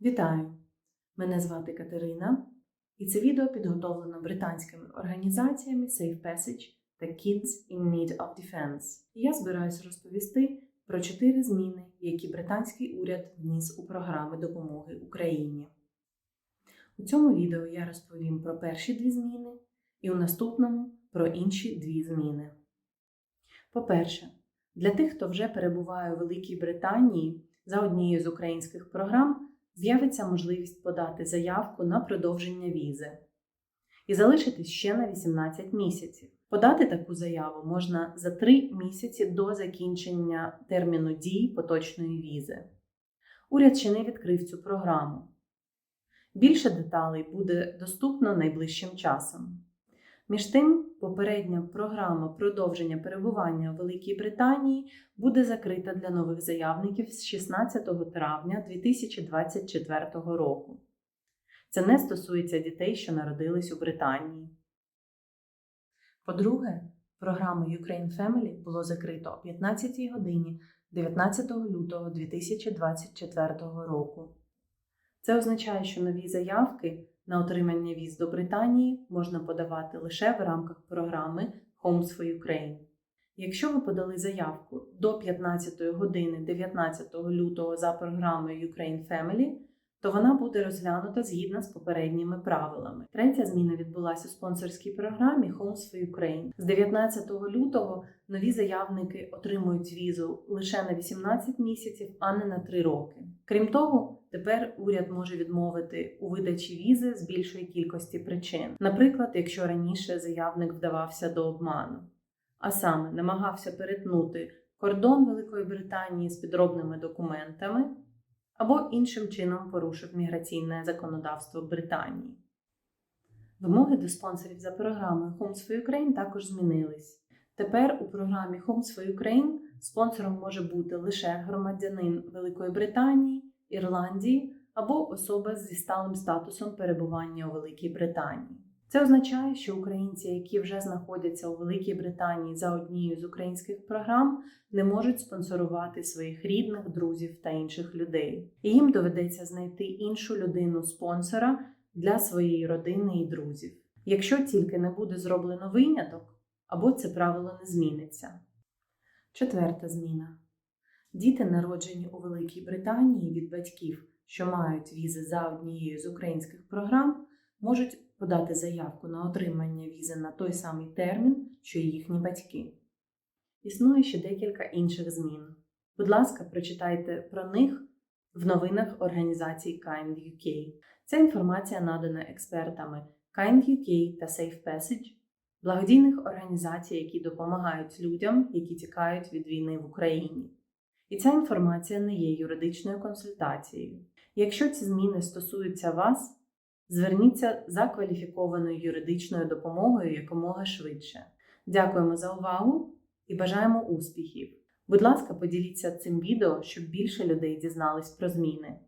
Вітаю! Мене звати Катерина, і це відео підготовлено британськими організаціями Safe Passage та Kids in Need of Defense. І я збираюся розповісти про чотири зміни, які британський уряд вніс у програми допомоги Україні. У цьому відео я розповім про перші дві зміни і у наступному про інші дві зміни. По-перше, для тих, хто вже перебуває у Великій Британії за однією з українських програм, з'явиться можливість подати заявку на продовження візи і залишитись ще на 18 місяців. Подати таку заяву можна за 3 місяці до закінчення терміну дії поточної візи. Уряд ще не відкрив цю програму. Більше деталей буде доступно найближчим часом. Між тим, попередня програма продовження перебування у Великій Британії буде закрита для нових заявників з 16 травня 2024 року. Це не стосується дітей, що народились у Британії. По-друге, програму Ukraine Family було закрито о 15 годині 19 лютого 2024 року. Це означає, що нові заявки на отримання віз до Британії можна подавати лише в рамках програми Homes for Ukraine. Якщо ви подали заявку до 15 години 19 лютого за програмою Ukraine Family, то вона буде розглянута згідно з попередніми правилами. Третя зміна відбулася у спонсорській програмі Homes for Ukraine. З 19 лютого нові заявники отримують візу лише на 18 місяців, а не на 3 роки. Крім того, тепер уряд може відмовити у видачі візи з більшої кількості причин. Наприклад, якщо раніше заявник вдавався до обману, а саме намагався перетнути кордон Великої Британії з підробними документами або іншим чином порушив міграційне законодавство Британії. Вимоги до спонсорів за програмою Homes for Ukraine також змінились. Тепер у програмі Homes for Ukraine спонсором може бути лише громадянин Великої Британії, Ірландії або особа зі сталим статусом перебування у Великій Британії. Це означає, що українці, які вже знаходяться у Великій Британії за однією з українських програм, не можуть спонсорувати своїх рідних, друзів та інших людей. І їм доведеться знайти іншу людину спонсора для своєї родини і друзів. Якщо тільки не буде зроблено виняток, або це правило не зміниться. Четверта зміна. Діти, народжені у Великій Британії від батьків, що мають візи за однією з українських програм, можуть подати заявку на отримання візи на той самий термін, що й їхні батьки. Існує ще декілька інших змін. Будь ласка, прочитайте про них в новинах організації Kind UK. Ця інформація надана експертами Kind UK та Safe Passage, благодійних організацій, які допомагають людям, які тікають від війни в Україні. І ця інформація не є юридичною консультацією. Якщо ці зміни стосуються вас, зверніться за кваліфікованою юридичною допомогою якомога швидше. Дякуємо за увагу і бажаємо успіхів! Будь ласка, поділіться цим відео, щоб більше людей дізнались про зміни.